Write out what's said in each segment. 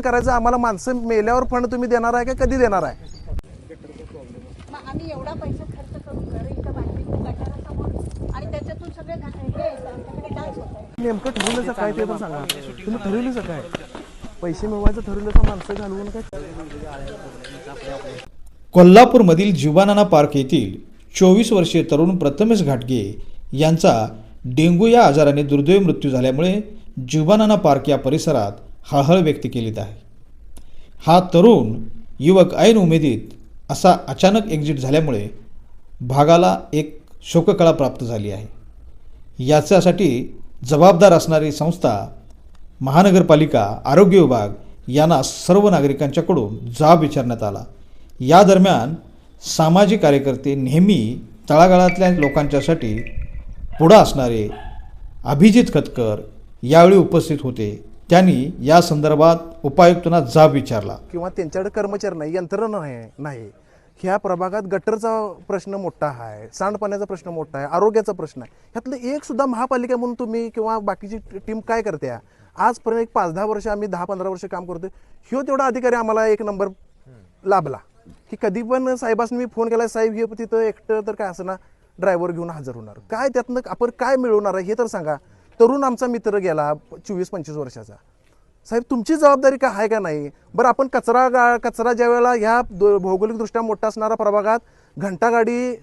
पद्धतीने करायचं? आम्हाला माणसं मेल्यावर फंड तुम्ही देणार आहे का कधी देणार आहे? आम्ही एवढा पैसा खर्च करून आणि त्याच्यातून सगळे हे नेमकं ठरवलं काय ते पण सांगा. तुम्ही ठरवलं काय? पैसे मिळवायचं ठरवलं माणसं घालवून काय? कोल्हापूरमधील जीवानाना पार्क येथील चोवीस वर्षीय तरुण प्रथमेश घाटगे यांचा डेंग्यू या आजाराने दुर्दैवी मृत्यू झाल्यामुळे जीवानाना पार्क या परिसरात हळहळ व्यक्त केलीत आहे. हा तरुण युवक ऐन उमेदीत असा अचानक एक्झिट झाल्यामुळे भागाला एक शोककळा प्राप्त झाली आहे. याच्यासाठी जबाबदार असणारी संस्था महानगरपालिका आरोग्य विभाग यांना सर्व नागरिकांच्याकडून जाब विचारण्यात आला. या दरम्यान सामाजिक कार्यकर्ते नेहमी तळागाळातल्या लोकांच्यासाठी पुढं असणारे अभिजित खतकर यावेळी उपस्थित होते. त्यांनी या संदर्भात उपायुक्तांना जाब विचारला. किंवा त्यांच्याकडे कर्मचारी नाही यंत्रणा नाही नाही. ह्या प्रभागात गटरचा प्रश्न मोठा आहे सांडपाण्याचा प्रश्न मोठा आहे आरोग्याचा प्रश्न आहे. ह्यातलं एक सुद्धा महापालिका म्हणून तुम्ही किंवा बाकीची टीम काय करते आजपर्यंत एक पाच दहा वर्ष आम्ही दहा पंधरा वर्ष काम करतोय. ह्यो तेवढा अधिकारी आम्हाला एक नंबर लाभला. की कधी पण साहेबांनी मी फोन केला साहेब हे तिथं एकटं तर काय असं ना ड्रायव्हर घेऊन हजर होणार. काय त्यातनं आपण काय मिळवणार आहे हे तर सांगा. तरुण आमचा मित्र गेला चोवीस पंचवीस वर्षाचा. साहेब तुमची जबाबदारी का आहे का नाही? बरं आपण कचरा गा कचरा ज्या वेळेला ह्या भौगोलिकदृष्ट्या मोठा असणारा प्रभागात घंटागाडी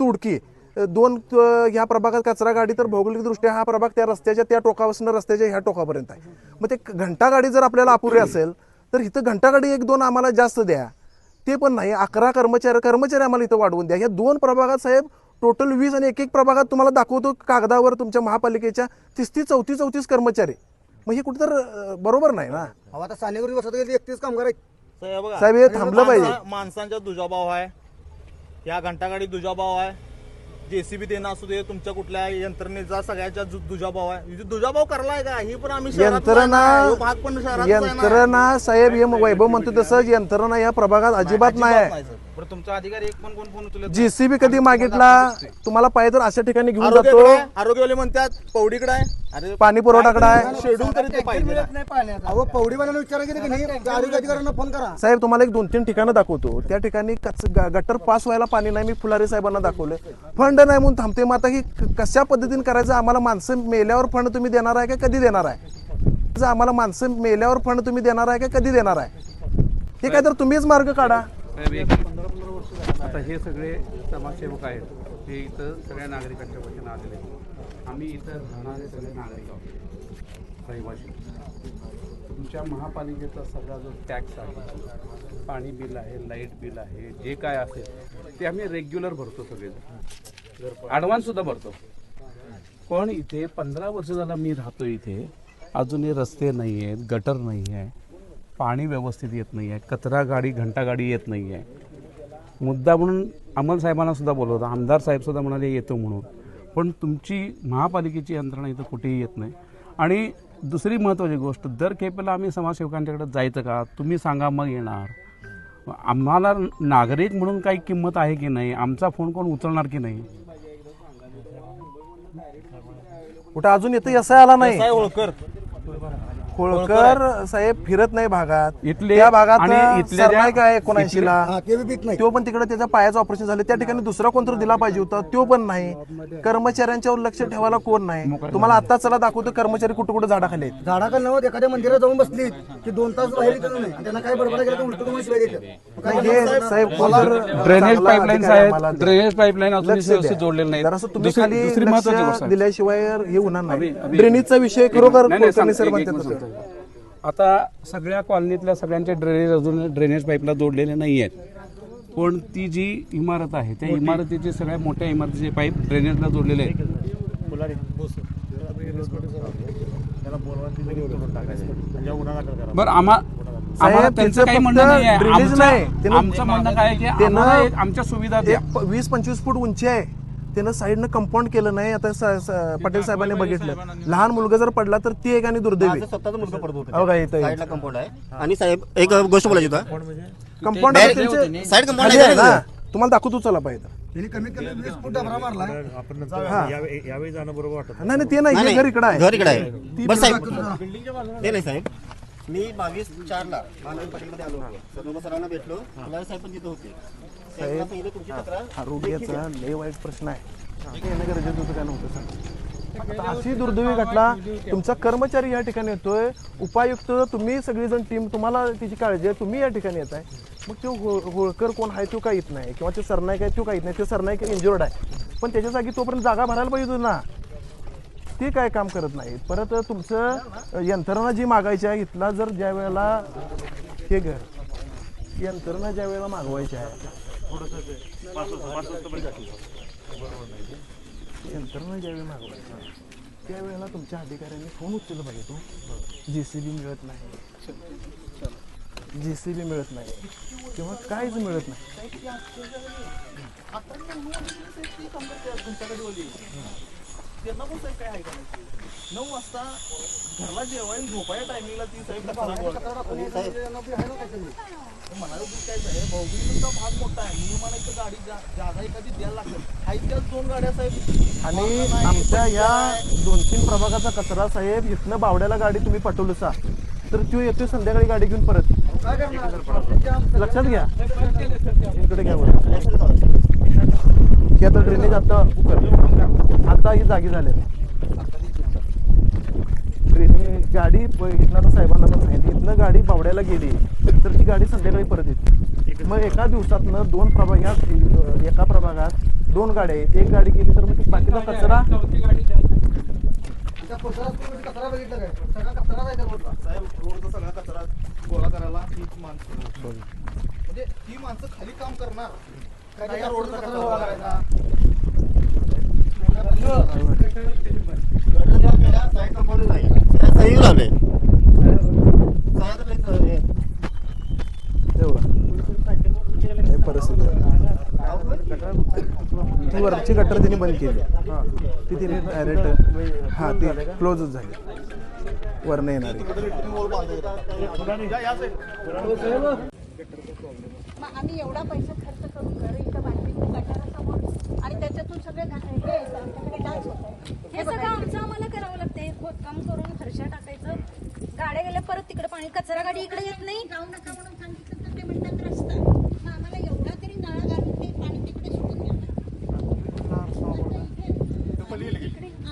तुडकी दोन ह्या प्रभागात कचरा गाडी तर भौगोलिकदृष्ट्या हा प्रभाग त्या रस्त्याच्या त्या टोकापासून रस्त्याच्या ह्या टोकापर्यंत आहे. मग ते घंटागाडी जर आपल्याला अपुरी असेल तर इथं घंटागाडी एक दोन आम्हाला जास्त द्या. ते पण नाही अकरा कर्मचारी कर्मचारी आम्हाला इथं वाढवून द्या. ह्या दोन प्रभागात साहेब टोटल वीस आणि एक एक प्रभागात तुम्हाला दाखवतो कागदावर तुमच्या महापालिकेच्या तीस तीस चौतीस चौतीस कर्मचारी. मग हे कुठं बरोबर नाही ना? अहो आता सानेगुरी बसत गेली एकतीस कामगार आहेत. साहेब बघा, साहेब हे थांबलं पाहिजे. माणसा- माणसांचा दुजाभाव आहे. या घंटागाडी दुजाभाव आहे. जेसीबी देणं असू दे तुमच्या कुठल्या यंत्रणेचा सगळ्याच्या दु- दुजाभाव आहे. दुजाभाव करलाय का? ही पण आम्ही आहे यंत्रणा ना, भाग पण. यंत्रणा साहेब हे वैभव म्हणतो तसं यंत्रणा या प्रभागात अजिबात नाही आहे. बरं तुमचा अधिकारी एक पण कोण फोन उचलत जीसीबी कधी मागितला तुम्हाला पाहिजे तर अशा ठिकाणी घेऊन जातो. आरोग्यवाले म्हणतात पौडीकडे आहे. अरे पाणी पुरवठाकडे आहे? शेड्यूल तरी ते पाहिजे ना. अहो पवडीवाल्याला विचारा की नाही आरोग्य अधिकाऱ्यांना फोन करा. साहेब तुम्हाला एक दोन तीन ठिकाणं दाखवतो. त्या ठिकाणी कच ग- गटर पास व्हायला पाणी नाही मी फुलारी साहेबांना दाखवलं फंड नाही म्हणून थांबते मग आता ही क- कशा पद्धतीने करायचं? आम्हाला माणसं मेल्यावर फंड तुम्ही देणार आहे का कधी देणार आहे? जर आम्हाला माणसं मेल्यावर फंड तुम्ही देणार आहे का कधी देणार आहे? हे काय तर तुम्हीच मार्ग काढा. आता हे सगळे समाजसेवक आहेत. हे इथं सगळ्या नागरिकांच्या वतीनं आलेले आहेत. आम्ही इथं राहणारे सगळे नागरिक आहोत. रहिवाशी तुमच्या महापालिकेचा सगळा जो टॅक्स आहे पाणी बिल आहे लाइट बिल आहे जे काय असेल ते आम्ही रेग्युलर भरतो सगळे ॲडव्हान्ससुद्धा भरतो. पण इथे पंधरा वर्ष झाला मी राहतो इथे. अजूनही रस्ते नाही आहेत गटर नाही आहे पाणी व्यवस्थित येत नाही आहे कचरा गाडी घंटा गाडी येत नाही आहे मुद्दा म्हणून अमल साहेबांना सुद्धा बोलवतो. आमदार साहेबसुद्धा म्हणाले येतो म्हणून. पण तुमची महापालिकेची यंत्रणा इथं कुठेही येत नाही. आणि दुसरी महत्त्वाची गोष्ट दर खेपेला आम्ही समाजसेवकांच्याकडे जायचं का? तुम्ही सांगा मग येणार. आम्हाला नागरिक म्हणून काही किंमत आहे की नाही? आमचा फोन कोण उचलणार की नाही? कुठं अजून येतं असं आला नाही? होळकर होळकर साहेब फिरत नाही भागात. इथले त्या भागात आणि इथल्या सरनाईक आहे एकोणऐंशी ला हा ते पण तिकडे त्याच्या पायाचं ऑपरेशन झालं. त्या ठिकाणी दुसरा कोणतरी दिला पाहिजे होता तो पण नाही. कर्मचाऱ्यांच्यावर लक्ष ठेवायला कोण नाही. तुम्हाला आता चला दाखवतो कर्मचारी कुठं कुठं झाडाखाली आहेत. झाडाखाली नव्हत एखाद्या मंदिरात जाऊन बसली की दोन तास नाही. आणि त्यांना काय बडबड केलं तर उलट तुम्हाला शिवाय देतात. काय हे साहेब कोणतर ड्रेनेज चांगला पाईपलाईन अधिकारी आम्हाला आहेत द्या. ड्रेनेज पाईपलाईन अजून लक्ष व्यवस्थित द्या. जोडलेले नाही. जरासं तुम्ही दुसरी खाली दुसरी महत्वाची गोष्ट लक्ष आहे. दिल्याशिवाय हे होणार नाही. ड्रेनेजचा विषय खरोखर नाही, नाही, कुलकर्णी सर एक- म्हणतात मिनिट. आता सगळ्या कॉलनीतल्या सगळ्यांचे ड्रेनेज अजून ड्रेनेज पाईपला जोडलेले नाही आहेत पण ती जी इमारत आहे त्या इमारतीचे सगळ्या मोठ्या इमारतीचे पाईप ड्रेनेजला जोडलेले आहेत. बरं आम्हा आम्हाला त्यांचं काही म्हणणं नाही आहे. आमचं- म्हणणं काय की आम्हाला आमच्या सुविधा वीस पंचवीस फूट उंची आहे. त्यानं साईडनं कंपाऊंड केलं नाही. आता स- स- पटेल साहेबांनी बघितलं. लहान मुलगा जर पडला तर ती एक आणि दुर्दैवी. माझं स्वतःचा मुलगा पडत होता. हो का इथं. साईडला कंपाऊंड आहे. आणि साहेब एक गोष्ट बोलायची होता. कंपाऊंड त्यांचे साईड कंपाऊंड खाली आहे आहे ना? ना? तुम्हाला दाखवतो चला पाहिजे त्यांनी कमीत कमी वीस फूट डबरा मारला. नाही नाही ते नाही नाही, हे घर इकडं आहे. घर इकडे आहे. साहेब. ते नाही साहेब. मी बावीस चारला महानगरपालिकेमध्ये आलो होतो. सदोबा सरांना भेटलो. साहेब पण तिथे होते. तुमची तक्रार आरोग्याचा लय वाईट प्रश्न आहे. हे. येणं गरजेचं होतं काय नव्हतं सांग. अशी दुर्दैवी घटना तुमचा कर्मचारी या ठिकाणी येतोय उपायुक्त तुम्ही सगळीजण टीम तुम्हाला त्याची काळजी आहे तुम्ही या ठिकाणी येत आहे मग तो हो होळकर कोण आहे तो काही येत नाही किंवा ते सरनाईक आहे तो काही येत नाही ते सरनाईक इंजुर्ड आहे. पण त्याच्या जागी तोपर्यंत जागा भरायला पाहिजे ना. ते काय काम करत नाही परत तुमचं यंत्रणा जी मागायची आहे इथला जर ज्या वेळेला हे घर यंत्रणा ज्या वेळेला मागवायची आहे यंत्रणा ज्यावेळी मागवायचं त्यावेळेला तुमच्या अधिकाऱ्यांनी फोन उचलला पाहिजे तो. जे सी बी मिळत नाही. जे सी बी मिळत नाही. किंवा काहीच मिळत नाही. त्यांना पण साहेब काय आहे? नऊ वाजता घरला जेवायला झोपाया टायमिंगला ती साहेब तू काय आहे भाऊबीजेचा भाग मोठा आहे. मी मला इथं गाडी जा- जागा एखादी द्यायला लागेल. आहेत त्याच दोन गाड्या साहेब. आणि आमच्या या दोन तीन प्रभागाचा कचरा साहेब इथनं बावड्याला गाडी तुम्ही पाठवलं सा. तर तो येतोय संध्याकाळी गाडी घेऊन परत. लक्षात घ्या. इकडे घ्या बरं की आता ड्रेनेज आता आता ही जागी झाले ड्रेनेज गाडी प- इथनं साहेबांना पण सांगितली इथनं गाडी बावड्याला गेली तर ती गाडी संध्याकाळी परत येते. मग एका दिवसातनं दोन प्रभाग ह्या एका प्रभागात दोन गाड्या आहेत. एक गाडी गेली तर मग ती बाकीचा कचरा सगळा कचरा आहे त्या रोडला साहेब रोडचा सगळा कचरा गोळा करायला माणसं म्हणजे ही माणसं खाली काम करणार. रोडचा कचरा गोळा करायचा? परिस्थिती ती वरची गटर तिने बंद केली. ती तिने डायरेक्ट हा ती क्लोजच झाली. वरनं नाही येणार आम्ही एवढा पैसा खर्च करून घर इथं बांधली गटारासमोर आणि त्याच्यातून सगळे हे आमच्याकडे हे सगळं आमचं आम्हाला करावं लागतंय. खोदकाम करून फरशा टाकायचं. गाड्या गेल्या परत तिकडे पाणी. कचरा गाडी इकडे येत नाही. जाऊ नका म्हणून सांगितलं तर ते म्हणतात रस्ता. मग आम्हाला एवढा तरी नळा घालून ते पाणी तिकडे सुटून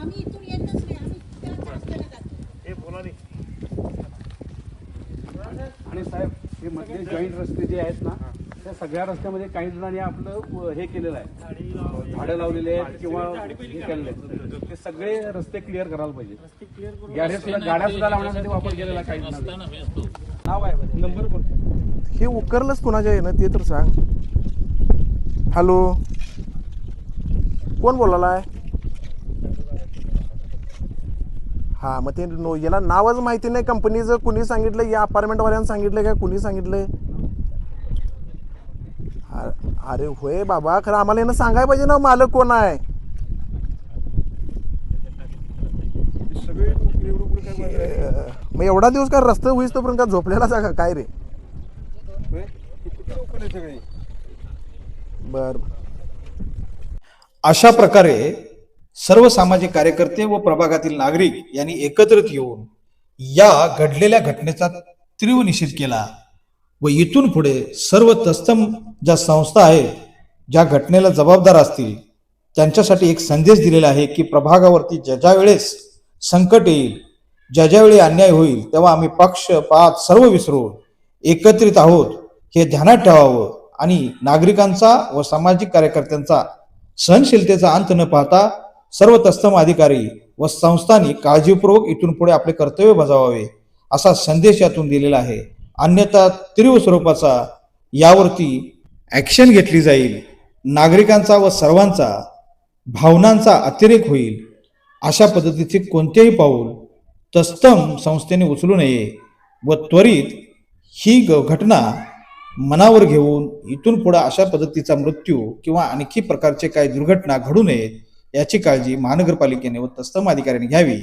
आम्ही इथून येतच नाही आम्ही त्याच जातो. आणि साहेब हे मधले जॉईंट रस्ते जे आहेत ना त्या सगळ्या रस्त्यामध्ये काही जणांनी आपलं हे केलेलं आहे. झाडं लावलेले आहेत किंवा हे केलेले आहेत. ते सगळे रस्ते क्लिअर करायला पाहिजे. गाड्या सुद्धा गाड्या सुद्धा लावण्यासाठी वापर केलेला काही नाव आहे नंबर कोणता हे उकरलंच कुणाच्या येणं ते तर सांग. हॅलो कोण बोलायला हा मग ते नो याला नावच माहिती नाही. कंपनीचं कुणी सांगितलं या अपार्टमेंटवाल्यानं सांगितलं का? कुणी सांगितलंय? अरे होय बाबा खरं आम्हाला यानं सांगायला पाहिजे ना मालक कोण आहे? मग एवढा दिवस काय रस्ता होईस तोपर्यंत का झोपलेला जागा काय रे? बर. अशा प्रकारे सर्व सामाजिक कार्यकर्ते व प्रभागातील नागरिक यांनी एकत्रित येऊन या घडलेल्या घटनेचा तीव्र निषेध केला. व इथून पुढे सर्व तत्सम ज्या संस्था आहेत ज्या घटनेला जबाबदार असतील त्यांच्यासाठी एक संदेश दिलेला आहे की प्रभागावरती ज्या ज्या वेळेस संकट येईल ज्या ज्यावेळी अन्याय होईल तेव्हा आम्ही पक्ष पात सर्व विसरून एकत्रित आहोत हे ध्यानात ठेवावं आणि नागरिकांचा व सामाजिक कार्यकर्त्यांचा सहनशीलतेचा अंत न पाहता सर्व तत्सम अधिकारी व संस्थांनी काळजीपूर्वक इथून पुढे आपले कर्तव्य बजावावे असा संदेश यातून दिलेला आहे. अन्यथा तीव्र स्वरूपाचा यावरती ॲक्शन घेतली जाईल. नागरिकांचा व सर्वांचा भावनांचा अतिरेक होईल. अशा पद्धतीचे कोणतेही पाऊल तस्तम संस्थेने उचलू नये व त्वरित ही ग- घटना मनावर घेऊन इथून पुढे अशा पद्धतीचा मृत्यू किंवा आणखी प्रकारचे काही दुर्घटना घडू नयेत याची काळजी महानगरपालिकेने व तस्तम अधिकाऱ्यांनी घ्यावी.